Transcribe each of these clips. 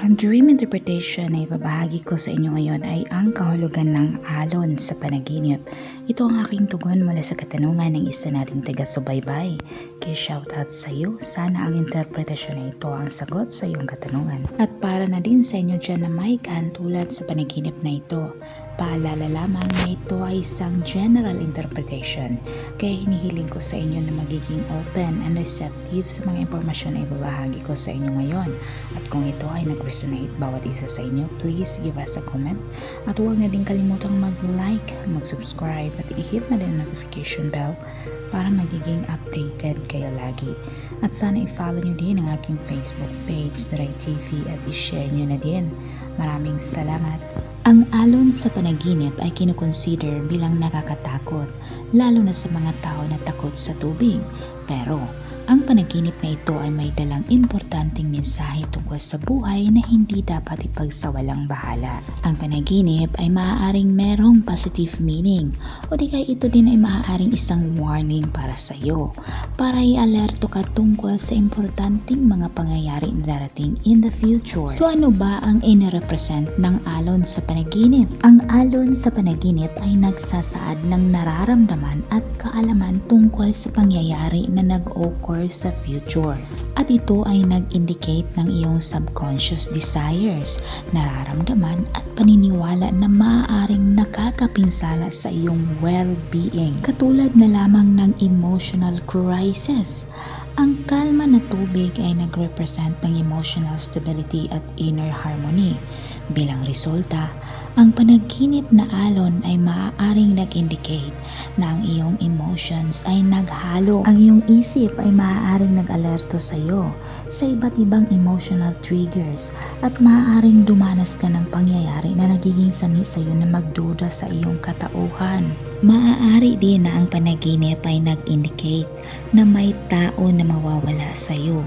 Ang dream interpretation na ibabahagi ko sa inyo ngayon ay ang kahulugan ng alon sa panaginip. Ito ang aking tugon mula sa katanungan ng isa nating taga-subaybay. Kaya shoutout sa iyo, sana ang interpretasyon na ito ang sagot sa iyong katanungan. At para na din sa inyo dyan na may tulad sa panaginip na ito, paalala lamang na ito ay isang general interpretation. Kaya hinihiling ko sa inyo na magiging open and receptive sa mga impormasyon na ibabahagi ko sa inyo ngayon. At kung ito ay nag-resonate bawat isa sa inyo, please give us a comment. At huwag na din kalimutang mag-like, mag-subscribe at i-hit na din notification bell para magiging updated kayo lagi. At sana i-follow nyo din ang aking Facebook page, Dry TV at i-share nyo na din. Maraming salamat. Ang alon sa panaginip ay kinukonsider bilang nakakatakot, lalo na sa mga tao na takot sa tubig. Pero, ang panaginip na ito ay may dalang importanteng mensahe tungkol sa buhay na hindi dapat ipagsawalang bahala. Ang panaginip ay maaaring merong positive meaning o di kaya ito din ay maaaring isang warning para sa iyo para i-alerto ka tungkol sa importanteng mga pangyayari na darating in the future. So ano ba ang ina-represent ng alon sa panaginip? Ang alon sa panaginip ay nagsasaad ng nararamdaman at kaalaman tungkol sa pangyayari na nag-occur sa future. At ito ay nag-indicate ng iyong subconscious desires, nararamdaman at paniniwala na maaaring nakakapinsala sa iyong well-being. Katulad na lamang ng emotional crisis. Ang kalma na tubig ay nag-represent ng emotional stability at inner harmony. Bilang resulta, ang panaginip na alon ay maaaring nag-indicate na ang iyong emotions ay naghalo. Ang iyong isip ay maaaring nag-alerto sa iyo sa iba't ibang emotional triggers at maaaring dumanas ka ng pangyayari na nagiging sani sa iyo na magduda sa iyong katauhan. Maaari din na ang panaginip ay nag-indicate na may tao na mawawala sa iyo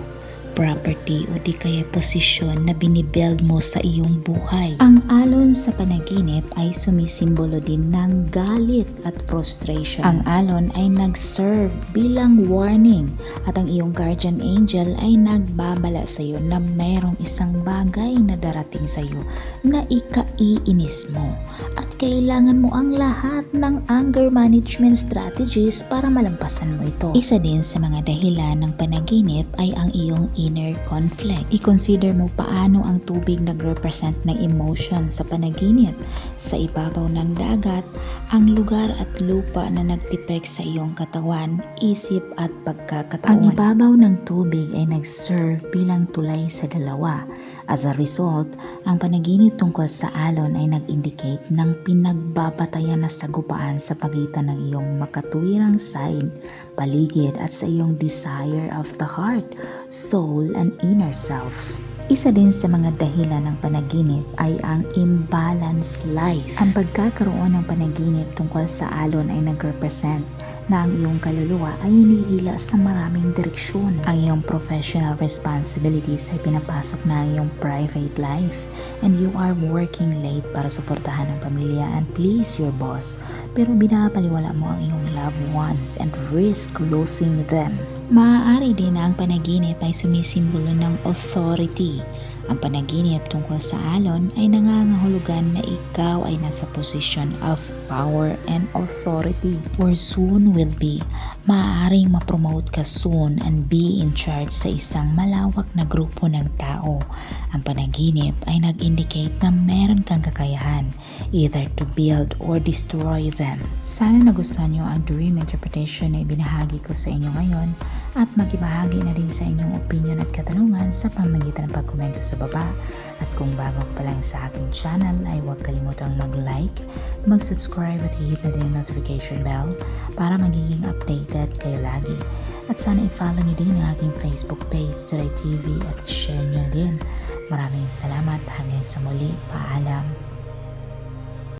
property o di kaya posisyon na binibuild mo sa iyong buhay. Ang alon sa panaginip ay sumisimbolo din ng galit at frustration. Ang alon ay nag-serve bilang warning at ang iyong guardian angel ay nagbabala sa iyo na mayroong isang bagay na darating sa iyo na ikaiinis mo at kailangan mo ang lahat ng anger management strategies para malampasan mo ito. Isa din sa mga dahilan ng panaginip ay ang iyong inner conflict. I-consider mo paano ang tubig nag-represent ng emotion sa panaginip. Sa ibabaw ng dagat, ang lugar at lupa na nagtipek sa iyong katawan, isip at pagkakatawan. Ang ibabaw ng tubig ay nag-serve bilang tulay sa dalawa. As a result, ang panaginip tungkol sa alon ay nag-indicate ng pinagbabatayan na sagupaan sa pagitan ng iyong makatuwirang side, paligid at sa iyong desire of the heart, soul, and inner self. Isa din sa mga dahilan ng panaginip ay ang imbalanced life. Ang pagkakaroon ng panaginip tungkol sa alon ay nag-represent na ang iyong kaluluwa ay hinihila sa maraming direksyon. Ang iyong professional responsibilities ay pinapasok na ang iyong private life and you are working late para suportahan ang pamilya and please your boss pero binapaliwala mo ang iyong loved ones and risk losing them. Maaari din na ang panaginip ay sumisimbolo ng authority. Ang panaginip tungkol sa alon ay nangangahulugan na ikaw ay nasa position of power and authority or soon will be. Maaaring mapromote ka soon and be in charge sa isang malawak na grupo ng tao. Ang panaginip ay nag-indicate na meron kang kakayahan either to build or destroy them. Sana nagustuhan nyo ang dream interpretation na ibinahagi ko sa inyo ngayon at makibahagi na din sa inyong opinion at katanungan sa pamamagitan ng pagkomento sa baba. At kung bago ka pa lang sa aking channel ay huwag kalimutang mag-like, mag-subscribe at hihit na din ang notification bell para magiging updated kayo lagi. At sana i-follow nyo din ang aking Facebook page, Today TV at share nyo din. Maraming salamat hanggang sa muli. Paalam.